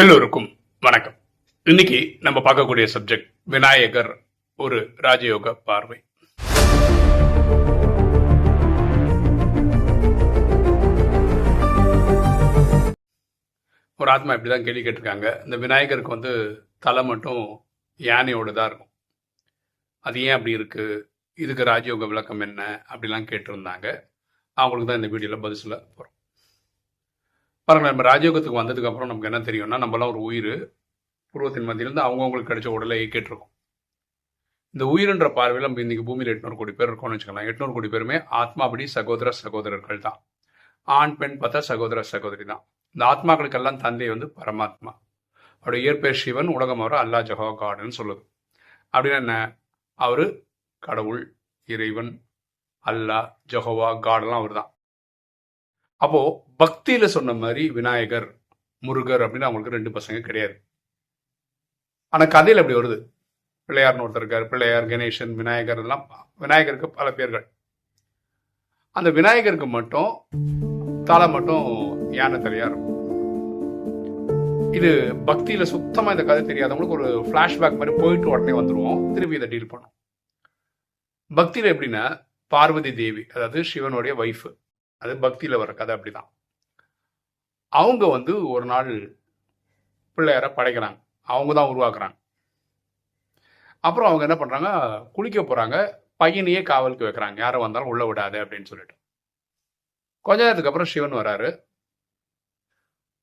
எல்லோருக்கும் வணக்கம். இன்னைக்கு நம்ம பார்க்கக்கூடிய சப்ஜெக்ட் விநாயகர் ஒரு ராஜயோக பார்வை. ஒரு ஆத்மா இப்படிதான் கேள்வி கேட்டிருக்காங்க. இந்த விநாயகருக்கு வந்து தலை மட்டும் யானையோடு தான் இருக்கும். அது ஏன் அப்படி இருக்கு? இதுக்கு ராஜயோக விளக்கம் என்ன? அப்படிலாம் கேட்டிருந்தாங்க. அவங்களுக்கு தான் இந்த வீடியோவில் பதில் சொல்ல போகிறோம் பாருங்களேன் நம்ம ராஜயோகத்துக்கு வந்ததுக்கு அப்புறம் நமக்கு என்ன தெரியும்னா நம்மளாம் ஒரு உயிர் பூர்வத்தின் மத்தியிலிருந்து அவங்கவுங்களுக்கு கிடைச்ச உடலை இயக்கிட்டுருக்கோம் இந்த உயிர்ன்ற பார்வையில் நம்ம இன்றைக்கி பூமியில் எட்நூறு கோடி பேர் இருக்கோம்னு வச்சுக்கலாம் எட்நூறு கோடி பேருமே ஆத்மாபடி சகோதர சகோதரர்கள் தான். ஆண் பெண் பார்த்தா சகோதர சகோதரி தான். இந்த ஆத்மாக்களுக்கெல்லாம் தந்தை வந்து பரமாத்மா. அவருடைய இயற்பெயர் சிவன் உலகம் அவர் அல்லா ஜஹோ காடுன்னு சொல்லுது. அப்படின்னா என்ன? அவர் கடவுள் இறைவன் அல்லா ஜஹோவா காடெல்லாம் அவர் தான் அப்போ பக்தியில சொன்ன மாதிரி விநாயகர் முருகர் அப்படின்னு அவங்களுக்கு ரெண்டு பசங்க கிடையாது. ஆனா கதையில அப்படி வருது. பிள்ளையார்னு ஒருத்தர் இருக்கார் பிள்ளையார் கணேசன் விநாயகர் எல்லாம் விநாயகருக்கு பல பேர்கள். அந்த விநாயகருக்கு மட்டும் தலை மட்டும் யானை தலையா இருக்கும். இது பக்தியில சுத்தமா இந்த கதை தெரியாதவங்களுக்கு ஒரு ஃபிளாஷ்பேக் மாதிரி போயிட்டு உடனே வந்துருவோம். திருப்பி இதை டீல் பண்ணும் பக்தியில எப்படின்னா பார்வதி தேவி அதாவது சிவனுடைய ஒய்ஃபு அது பக்தியில் வர கதை அப்படிதான். அவங்க வந்து ஒரு நாள் பிள்ளையார படைக்கிறாங்க. அவங்க தான் உருவாக்குறாங்க. அப்புறம் அவங்க என்ன பண்ணுறாங்க குளிக்க போகிறாங்க பையனையே காவலுக்கு வைக்கிறாங்க. யாரை வந்தாலும் உள்ளே விடாது அப்படின்னு சொல்லிட்டு. கொஞ்ச நேரத்துக்கு அப்புறம் சிவன் வராரு.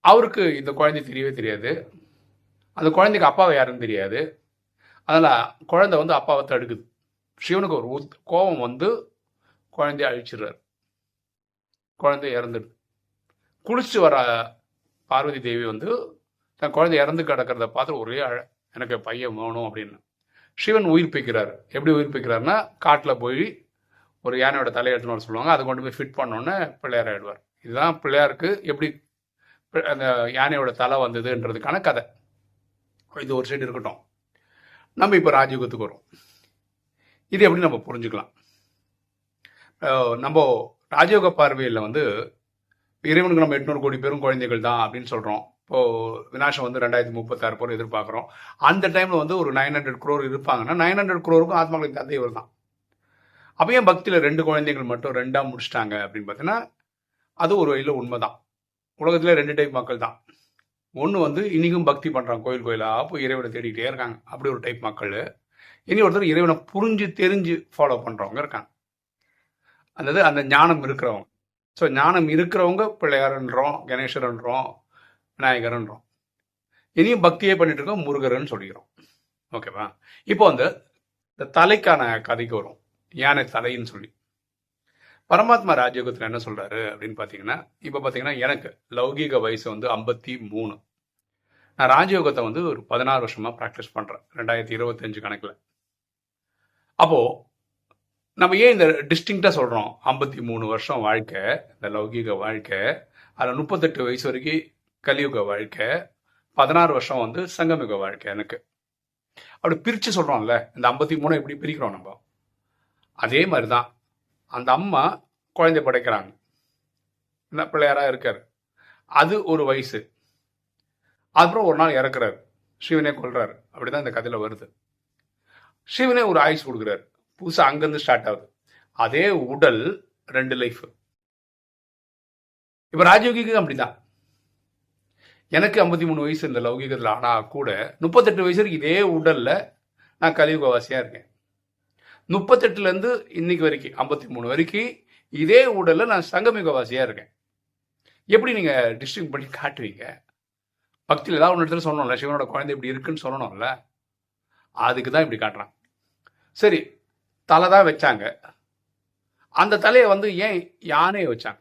அவருக்கு இந்த குழந்தை தெரியவே தெரியாது. அந்த குழந்தைக்கு அப்பாவை யாருன்னு தெரியாது. அதனால் குழந்தை வந்து அப்பாவை தடுக்குது. சிவனுக்கு ஒரு உத் கோபம் வந்து குழந்தைய அழிச்சிடுறாரு. குழந்தை இறந்துடுது குளிச்சுட்டு வர பார்வதி தேவி வந்து தன் குழந்தை இறந்து கிடக்கிறத பார்த்து ஒரே அழ எனக்கு பையன் வேணும் அப்படின்னு. சிவன் உயிர் பிக்கிறார் எப்படி உயிர் பிக்கிறாருன்னா காட்டில் போய் ஒரு யானையோட தலையை எடுத்துன்னு வர சொல்லுவாங்க. அதை கொண்டு போய் ஃபிட் பண்ணோன்னே பிள்ளையார் ஆயிடுவார். இதுதான் பிள்ளையாருக்கு எப்படி அந்த யானையோட தலை வந்ததுன்றதுக்கான கதை. இது ஒரு சைடு இருக்கட்டும். நம்ம இப்போ ராஜயுகத்துக்கு வரும். இது எப்படி நம்ம புரிஞ்சுக்கலாம்? நம்ம ராஜயோக பார்வையில் வந்து இறைவனுக்கு நம்ம எட்நூறு கோடி பேரும் குழந்தைகள் தான் அப்படின்னு சொல்கிறோம் இப்போது வினாசம் வந்து ரெண்டாயிரத்தி முப்பத்தாறு பேர் எதிர்பார்க்குறோம். அந்த டைமில் வந்து ஒரு நைன் ஹண்ட்ரட் குரோர் இருப்பாங்கன்னா நைன் ஹண்ட்ரட் குரோருக்கும் ஆத்மாக்களின் தந்தை இவர் தான். அப்போ ஏன் பக்தியில் ரெண்டு குழந்தைகள் மட்டும் ரெண்டாக முடிச்சிட்டாங்க அப்படின்னு பார்த்தீங்கன்னா அது ஒரு வகையில் உண்மை தான் உலகத்தில் ரெண்டு டைப் மக்கள் தான். ஒன்று வந்து இன்னைக்கும் பக்தி பண்ணுறாங்க கோயில் கோயிலாக போய் இறைவனை தேடிக்கிட்டே இருக்காங்க. அப்படி ஒரு டைப் மக்கள். இனி ஒருத்தர் இறைவனை புரிஞ்சு தெரிஞ்சு ஃபாலோ பண்ணுறவங்க இருக்காங்க. அல்லது அந்த ஞானம் இருக்கிறவங்க ஸோ ஞானம் இருக்கிறவங்க பிள்ளையாரன்றோம் கணேசரன்றோம் விநாயகர்ன்றோம் இனியும் பக்தியே பண்ணிட்டு இருக்கோம் முருகர்னு சொல்லிக்கிறோம் ஓகேவா இப்போ வந்து இந்த தலைக்கான கதைக்கு வரும். யானை தலைன்னு சொல்லி. பரமாத்மா ராஜயோகத்தில் என்ன சொல்றாரு அப்படின்னு பார்த்தீங்கன்னா இப்போ பார்த்தீங்கன்னா எனக்கு லௌகீக வயசு வந்து ஐம்பத்தி மூணு. நான் ராஜயோகத்தை வந்து ஒரு பதினாறு வருஷமா ப்ராக்டிஸ் பண்றேன் ரெண்டாயிரத்தி இருபத்தஞ்சு கணக்கில். அப்போ நம்ம ஏன் இந்த டிஸ்டிங்டாக சொல்கிறோம் ஐம்பத்தி மூணு வருஷம் வாழ்க்கை இந்த லௌகீக வாழ்க்கை அதில் முப்பத்தெட்டு வயசு வரைக்கும் கலியுக வாழ்க்கை பதினாறு வருஷம் வந்து சங்கமிக வாழ்க்கை எனக்கு. அப்படி பிரித்து சொல்கிறோம்ல இந்த ஐம்பத்தி மூணு எப்படி பிரிக்கிறோம் நம்ம? அதே மாதிரி தான் அந்த அம்மா குழந்தை படைக்கிறாங்க. என்ன பிள்ளையாராக இருக்கார்? அது ஒரு வயசு. அப்புறம் ஒரு நாள் இறக்குறாரு. சிவனே கொள்றாரு அப்படிதான் இந்த கதையில வருது. சிவனே ஒரு ஆயுஸ் கொடுக்குறாரு. புதுசா அங்கிருந்து ஸ்டார்ட் ஆகுது. அதே உடல் ரெண்டு லைஃப் இப்ப ராஜயோகிக்கு அப்படிதான். எனக்கு ஐம்பத்தி மூணு வயசு இந்த லௌகிகத்தில் ஆனா கூட முப்பத்தெட்டு வயசு வரைக்கும் இதே உடல்ல நான் கலியுகவாசியா இருக்கேன். முப்பத்தெட்டுல இருந்து இன்னைக்கு வரைக்கும் ஐம்பத்தி மூணு வரைக்கும் இதே உடல்ல நான் சங்கமிகவாசியா இருக்கேன். எப்படி நீங்க டிஸ்ட்ரிக் பண்ணி காட்டுவீங்க? பக்தியில் ஏதாவது ஒன்று இடத்துல சொல்லணும்ல சிவனோட குழந்தை இப்படி இருக்குன்னு சொல்லணும்ல அதுக்கு தான் இப்படி காட்டுறான். சரி தலை தான் வச்சாங்க. அந்த தலையை வந்து ஏன் யானையை வச்சாங்க?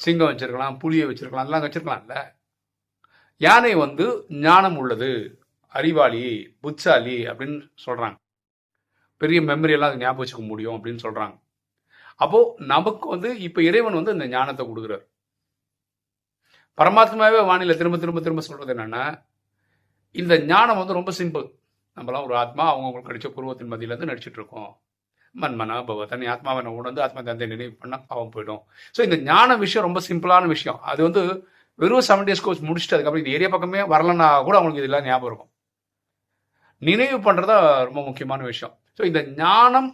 சிங்கம் வச்சிருக்கலாம் புலியை வச்சிருக்கலாம் எல்லாம் வச்சிருக்கலாம்ல. யானை வந்து ஞானம் உள்ளது அறிவாளி புத்தாலி அப்படின்னு சொல்கிறாங்க பெரிய மெமரியெல்லாம் அது ஞாபகம் வச்சுக்க முடியும் அப்படின்னு சொல்கிறாங்க அப்போது நமக்கு வந்து இப்போ இறைவன் வந்து இந்த ஞானத்தை கொடுக்குறாரு. பரமாத்மாவே வானிலை திரும்ப திரும்ப திரும்ப சொல்கிறது என்னென்னா இந்த ஞானம் வந்து ரொம்ப சிம்பிள் நம்மலாம் ஒரு ஆத்மா அவங்கவுங்களுக்கு கிடைச்ச பூர்வத்தின் மதியிலேருந்து நடிச்சிட்டு இருக்கோம் மன்மனா பவதன் ஆத்மாவை உணர்ந்து ஆத்மா தந்தை நினைவு பண்ணால் பாவம் போயிடும். ஸோ இந்த ஞான விஷயம் ரொம்ப சிம்பிளான விஷயம். அது வந்து வெறும் செவன் டேஸ் கோர்ஸ் முடிச்சுட்டு அதுக்கப்புறம் இந்த ஏரியா பக்கமே வரலன்னா கூட அவங்களுக்கு இதெல்லாம் ஞாபகம் இருக்கும். நினைவு பண்ணுறதா ரொம்ப முக்கியமான விஷயம். ஸோ இந்த ஞானம்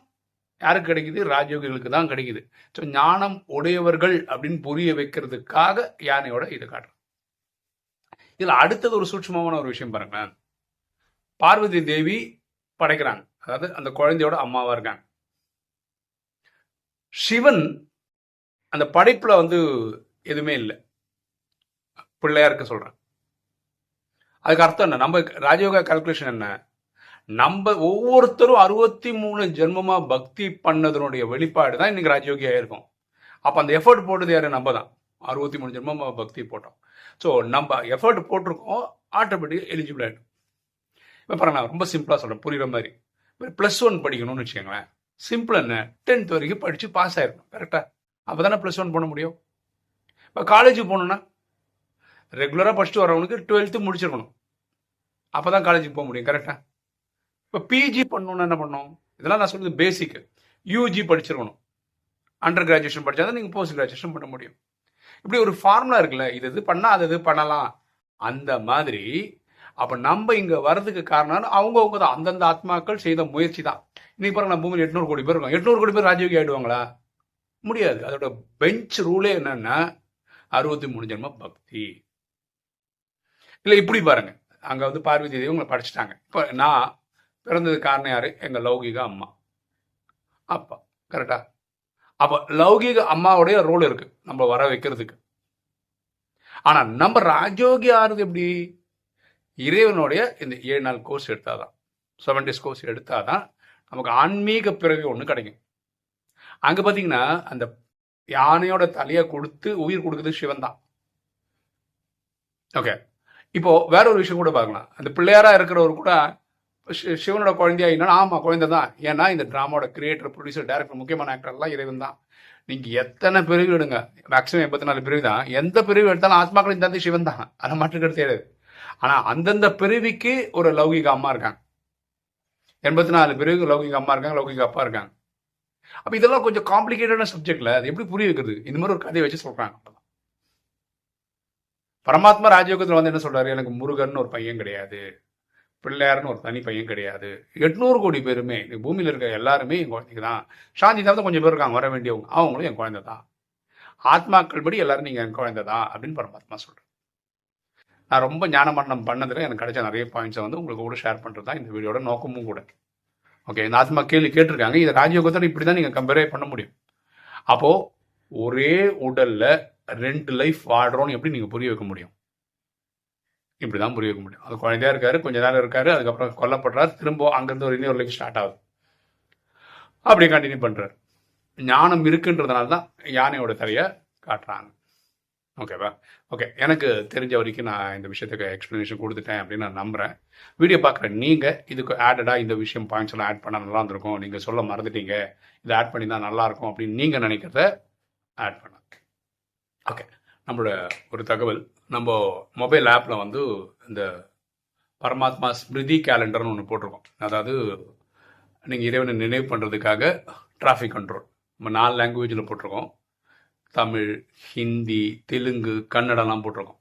யாருக்கு கிடைக்குது? ராஜயோகிகளுக்கு தான் கிடைக்குது. ஸோ ஞானம் உடையவர்கள் அப்படின்னு புரிய வைக்கிறதுக்காக யானையோட இதை காட்டுறேன் இதில் அடுத்தது ஒரு சூட்சமான ஒரு விஷயம் பாருங்களேன். பார்வதி தேவி படைக்கிறாங்க. அதாவது அந்த குழந்தையோட அம்மாவா இருக்காங்க. சிவன் அந்த படைப்புல வந்து எதுவுமே இல்லை. பிள்ளையாருக்கு சொல்றேன் அதுக்கு அர்த்தம் என்ன? நம்ம ராஜயோகா கால்குலேஷன் என்ன? நம்ம ஒவ்வொருத்தரும் அறுபத்தி மூணு ஜென்மமா பக்தி பண்ணதனுடைய வெளிப்பாடு தான் இன்னைக்கு ராஜயோகியா இருக்கும். அப்ப அந்த எஃபர்ட் போட்டது யாரு? நம்ம தான். அறுபத்தி மூணு ஜென்மமா பக்தி போட்டோம். ஸோ நம்ம எஃபர்ட் போட்டிருக்கோம். ஆட்டோமேட்டிக் எலிஜிபிள் ஆகிடும் இப்போ பாருங்க நான் ரொம்ப சிம்பிளாக சொல்கிறேன் புரியுற மாதிரி. இப்போ ப்ளஸ் ஒன் படிக்கணும்னு வச்சுக்கோங்களேன். சிம்பிள் என்ன? டென்த் வரைக்கும் படித்து பாஸ் ஆயிருக்கணும் கரெக்டாக அப்போ தானே ப்ளஸ் ஒன் பண்ண முடியும்? இப்போ காலேஜுக்கு போகணுன்னா ரெகுலராக படிச்சுட்டு வரவனுக்கு டுவெல்த்து முடிச்சிருக்கணும். அப்போ தான் காலேஜுக்கு போக முடியும். கரெக்டாக இப்போ பிஜி பண்ணணும்னா என்ன பண்ணணும்? இதெல்லாம் நான் சொல்லுது பேசிக்கு யூஜி படிச்சிருக்கணும். அண்டர் கிராஜுவேஷன் படித்தா தான் நீங்கள் போஸ்ட் கிராஜுவேஷன் பண்ண முடியும். இப்படி ஒரு ஃபார்முலா இருக்குல்ல இது இது பண்ணால் அது இது பண்ணலாம். அந்த மாதிரி அப்போ நம்ம இங்கே வர்றதுக்கு காரணம் அவங்கவுங்க தான் அந்தந்த ஆத்மாக்கள் செய்த முயற்சி தான் இன்னைக்கு பாருங்க நம்ம பூமியில் எட்நூறு கோடி பேர் இருக்கோம் எட்நூறு கோடி பேர் ராஜயோகி ஆயிடுவாங்களா? முடியாது. அதோட பெஞ்ச் ரூலே என்னன்னா அறுபத்தி மூணு ஜென்ம பக்தி. இல்லை இப்படி பாருங்க. அங்கே வந்து பார்வதி தேவி உங்களை படிச்சுட்டாங்க. இப்போ நான் பிறந்தது காரணம் யாரு? எங்கள் லௌகிக அம்மா. அப்பா. கரெக்டா? அப்போ லௌகிக அம்மாவுடைய ரோல் இருக்கு. நம்ம வர வைக்கிறதுக்கு. ஆனா நம்ம ராஜோகி ஆறுது எப்படி? இறைவனுடைய இந்த ஏழு நாள் கோர்ஸ் எடுத்தால் தான் செவன் டேஸ் கோர்ஸ் எடுத்தால் தான் நமக்கு ஆன்மீக பிறவி ஒன்று கிடைக்கும். அங்கே பார்த்தீங்கன்னா அந்த யானையோட தலையை கொடுத்து உயிர் கொடுக்குறது சிவன் தான் ஓகே இப்போ வேற ஒரு விஷயம் கூட பார்க்கலாம். அந்த பிள்ளையாரா இருக்கிறவர் கூட சிவனோட குழந்தையா என்னன்னா ஆமா குழந்தை தான் ஏன்னா இந்த டிராமாவோட கிரியேட்டர் ப்ரொடியூசர் டேரக்டர் முக்கியமான ஆக்டர்லாம் இறைவன் தான் நீங்க எத்தனை பிரிவு எடுங்க? மேக்ஸிமம் எண்பத்தி நாலு பிரிவு தான் எந்த பிரிவு எடுத்தாலும் ஆத்மாக்களின் தந்தை சிவன் தான் அதை மாற்றுக்கிறது தெரியாது ஆனா அந்தந்த பிறவிக்கு ஒரு லௌகிக அம்மா இருக்காங்க. எண்பத்தி நாலு பிறவிக்கு லௌகிக அம்மா இருக்காங்க லௌகிக அப்பா இருக்காங்க. அப்ப இதெல்லாம் கொஞ்சம் காம்ப்ளிகேட்டடான சப்ஜெக்ட்ல அது எப்படி புரிய வைக்கிறது? இந்த மாதிரி ஒரு கதையை வச்சு சொல்றாங்க பரமாத்மா ராஜயோகத்தில் வந்து என்ன சொல்றாரு? எனக்கு முருகன் ஒரு பையன் கிடையாது. பிள்ளையார்னு ஒரு தனி பையன் கிடையாது. எட்நூறு கோடி பேருமே பூமியில் இருக்க எல்லாருமே என் குழந்தைங்க தான். சாந்தி தான் கொஞ்சம் பேர் இருக்காங்க வர வேண்டியவங்க. அவங்களும் என் குழந்தை தான் ஆத்மாக்கள் படி எல்லாரும் நீங்கள் என் குழந்தை தான் அப்படின்னு பரமாத்மா சொல்கிறேன் நான் ரொம்ப ஞானமரணம் பண்ணதில் எனக்கு கிடைச்ச நிறைய பாயிண்ட்ஸை வந்து உங்களுக்கு கூட ஷேர் பண்ணுறது தான் இந்த வீடியோட நோக்கமும் கூட. ஓகே இந்த ஆத்மா கேள்வி கேட்டிருக்காங்க. இதை ராஜயோகத்தோட இப்படி தான் நீங்கள் கம்பேரே பண்ண முடியும். அப்போது ஒரே உடலில் ரெண்டு லைஃப் வாடுறோன்னு எப்படி நீங்கள் புரிய வைக்க முடியும்? இப்படி தான் புரிய வைக்க முடியும். அது குழந்தையாக இருக்காரு கொஞ்ச நேரம் இருக்காரு அதுக்கப்புறம் கொல்லப்படுறாரு திரும்ப அங்கேருந்து ஒரு இன்னொரு லைஃப் ஸ்டார்ட் ஆகுது. அப்படியே கண்டினியூ பண்ணுறாரு ஞானம் இருக்குன்றதுனால தான் யானையோட தலையை காட்டுறாங்க. ஓகேவா ஓகே எனக்கு தெரிஞ்ச வரைக்கும் நான் இந்த விஷயத்துக்கு எக்ஸ்ப்ளனேஷன் கொடுத்துட்டேன் அப்படின்னு நான் நம்புகிறேன் வீடியோ பார்க்குற நீங்கள் இதுக்கு ஆடடாக இந்த விஷயம் பாயிண்ட்ஸ் எல்லாம் ஆட் பண்ணால் நல்லா இருந்திருக்கும். நீங்கள் சொல்ல மறந்துட்டீங்க. இதை ஆட் பண்ணி தான் நல்லாயிருக்கும் அப்படின்னு நீங்கள் நினைக்கிறத ஆட் பண்ண ஓகே நம்மளோட ஒரு தகவல். நம்ம மொபைல் ஆப்பில் வந்து இந்த பரமாத்மா ஸ்மிருதி கேலண்டர்னு ஒன்று போட்டிருக்கோம். அதாவது நீங்கள் இறைவனை நினைவு பண்ணுறதுக்காக டிராஃபிக் கண்ட்ரோல் நம்ம நாலு லாங்குவேஜில் போட்டிருக்கோம். தமிழ் ஹிந்தி தெலுங்கு கன்னடம்லாம் போட்டிருக்கோம்.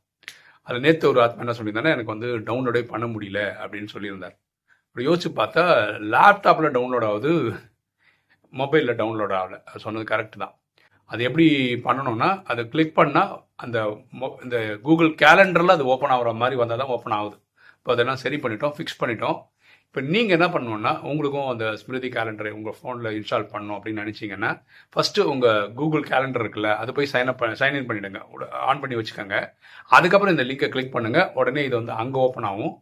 அதில் நேற்று ஒரு ஆத்மா என்ன சொல்லியிருந்தானே எனக்கு வந்து டவுன்லோடே பண்ண முடியல அப்படின்னு சொல்லியிருந்தார். அப்படி யோசிச்சு பார்த்தா லேப்டாப்பில் டவுன்லோட் ஆகுது மொபைலில் டவுன்லோட் ஆகலை. அது சொன்னது கரெக்ட் தான். அது எப்படி பண்ணணும்னா அதை கிளிக் பண்ணால் அந்த இந்த கூகுள் கேலண்டரில் அது ஓப்பன் ஆகிற மாதிரி வந்தால் தான் ஓப்பன் ஆகுது. இப்போ அதெல்லாம் சரி பண்ணிட்டோம் ஃபிக்ஸ் பண்ணிட்டோம். இப்போ நீங்கள் என்ன பண்ணணுன்னா உங்களுக்கும் அந்த ஸ்மிருதி கேலண்டரை உங்கள் ஃபோனில் இன்ஸ்டால் பண்ணணும் அப்படின்னு நினச்சிங்கன்னா ஃபஸ்ட்டு உங்கள் கூகுள் கேலண்டர் இருக்குல்ல அதை போய் சைன் அப் சைன்இன் பண்ணிவிடுங்க ஆன் பண்ணி வச்சுக்கோங்க. அதுக்கப்புறம் இந்த லிங்கை கிளிக் பண்ணுங்கள் உடனே இது வந்து அங்கே ஓப்பன் ஆகும்.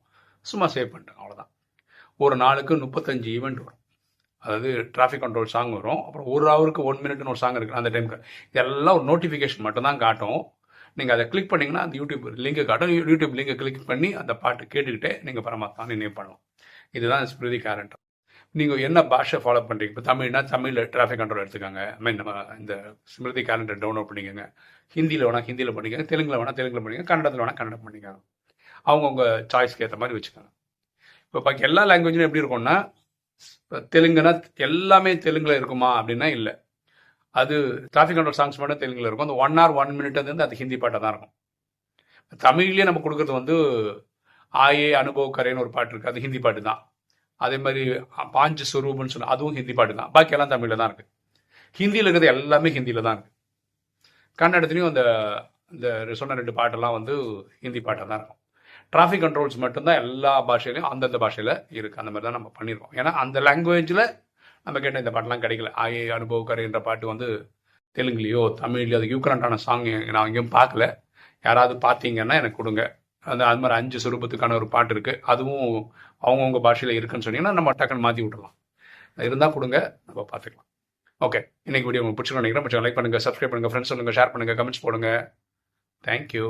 சும்மா சேவ் பண்ணிட்டேன் அவ்வளோதான் ஒரு நாளுக்கு முப்பத்தஞ்சு ஈவெண்ட் வரும். அதாவது டிராஃபிக் கண்ட்ரோல் சாங் வரும். அப்புறம் ஒரு ஹவருக்கு ஒன் மினிட்னு ஒரு சாங் இருக்குது அந்த டைமுக்கு இதெல்லாம் ஒரு நோட்டிஃபிகேஷன் மட்டும்தான் காட்டும். நீங்கள் அதை கிளிக் பண்ணிங்கன்னா அந்த யூடியூப் லிங்கை காட்டும். யூடியூப் லிங்கை கிளிக் பண்ணி அந்த பாட்டு கேட்டுக்கிட்டே நீங்கள் பரமாத்மா நினைவு பண்ணலாம். இதுதான் ஸ்மிருதி கேரண்டர் நீங்கள் என்ன பாஷை ஃபாலோ பண்ணுறீங்க இப்போ தமிழ்னா தமிழில் டிராஃபிக் கண்ட்ரோல் எடுத்துக்காங்க. ஐ மீன் நம்ம இந்த ஸ்மிருதி கேலண்டர் டவுன்லோட் பண்ணிக்கோங்க. ஹிந்தியில் வேணால் ஹிந்தியில் பண்ணிக்கோங்க தெலுங்கில் வேணால் தெலுங்கில் பண்ணிக்கோங்க கன்னடத்தில் வேணால் கன்னடம் பண்ணிக்கோங்க. அவங்கவுங்க சாய்ஸ்க்கு ஏற்ற மாதிரி வச்சுக்கோங்க. இப்போ பாக்கி எல்லா லாங்குவேஜும் எப்படி இருக்கும்னா தெலுங்குனா எல்லாமே தெலுங்கில் இருக்குமா அப்படின்னா இல்லை. அது டிராஃபிக் கண்ட்ரோல் சாங்ஸ் மட்டும் தெலுங்கில் இருக்கும். அந்த ஒன் ஆர் ஒன் மினிட் வந்து அது ஹிந்தி பாட்டாக தான் இருக்கும். தமிழ்லேயே நம்ம கொடுக்குறது வந்து ஆயே அனுபவ கரைன்னு ஒரு பாட்டு இருக்குது அது ஹிந்தி பாட்டு தான். அதே மாதிரி பாஞ்சு சுரூபம்னு சொன்ன அதுவும் ஹிந்தி பாட்டு தான். பாக்கி எல்லாம் தமிழில் தான் இருக்குது ஹிந்தியில் இருக்கிறது எல்லாமே ஹிந்தியில் தான் இருக்குது கன்னடத்துலேயும் அந்த இந்த சொன்ன ரெண்டு பாட்டெல்லாம் வந்து ஹிந்தி பாட்டாக தான் இருக்கும். டிராஃபிக் கண்ட்ரோல்ஸ் மட்டும்தான் எல்லா பாஷையிலையும் அந்தந்த பாஷையில் இருக்குது அந்த மாதிரி தான் நம்ம பண்ணியிருக்கோம் ஏன்னா அந்த லாங்குவேஜில் நம்ம கேட்ட இந்த பாட்டெலாம் கிடைக்கல. ஆயே அனுபவ கரைன்ற பாட்டு வந்து தெலுங்குலேயோ தமிழ்லையோ அது யூக்கரண்டான சாங் நான் எங்கேயும் பார்க்கல. யாராவது பார்த்தீங்கன்னா எனக்கு கொடுங்க. அந்த அது மாதிரி அஞ்சு சுரூபத்துக்கான ஒரு பாட்டு இருக்குது அதுவும் அவங்கவுங்க பாஷையில் இருக்குன்னு சொன்னீங்கன்னா நம்ம டக்குன்னு மாற்றி விட்டுறலாம். இருந்தால் கொடுங்க நம்ம பார்த்துக்கலாம். ஓகே இன்னைக்கு வீடியோ உங்களுக்கு பிடிச்சிருக்கோம் நினைக்கிறேன். லைக் பண்ணுங்கள் சப்ஸ்கிரைப் பண்ணுங்கள் ஃப்ரெண்ட்ஸ் சொல்லுங்கள் ஷேர் பண்ணுங்கள் கமெண்ட்ஸ் போடுங்க. தேங்க்யூ